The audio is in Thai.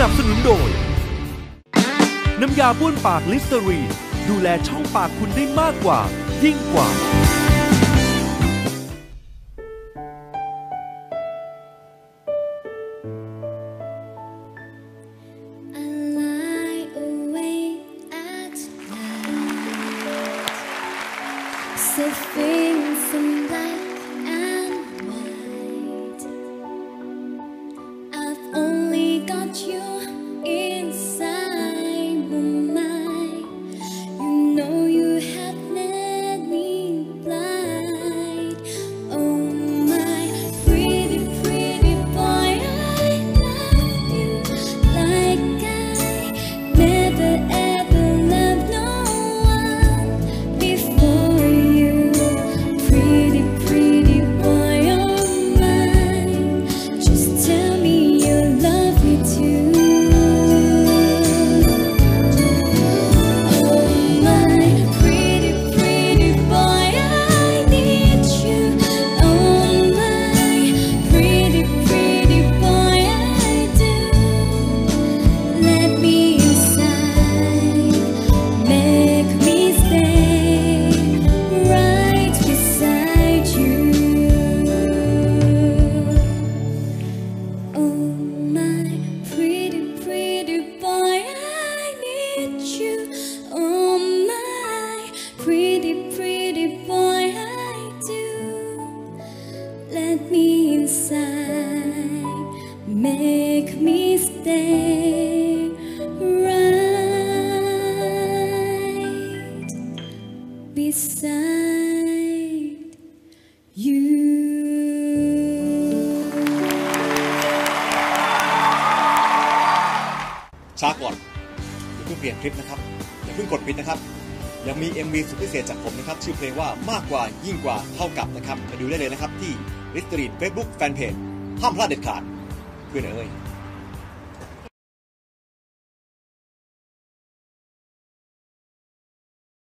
นับสนุนโดย น้ำยาบ้วนปากลิสเตอรีนดูแลช่องปากคุณได้มากกว่า ยิ่งกว่า I lie awake at night, surfing in black Let me inside, make me stay right beside you. ช้าก่อนอย่าเพิ่งเปลี่ยนคลิปนะครับอย่าเพิ่งกดปิดนะครับ ยังมี MV สุดพิเศษจากผมนะครับ ชื่อเพลงว่ามากกว่ายิ่งกว่าเท่ากับนะครับ ไปดูได้เลยนะครับที่ลิสตรีนเฟซบุ๊กแฟนเพจห้ามพลาดเด็ดขาดเพื่อนเอ้ย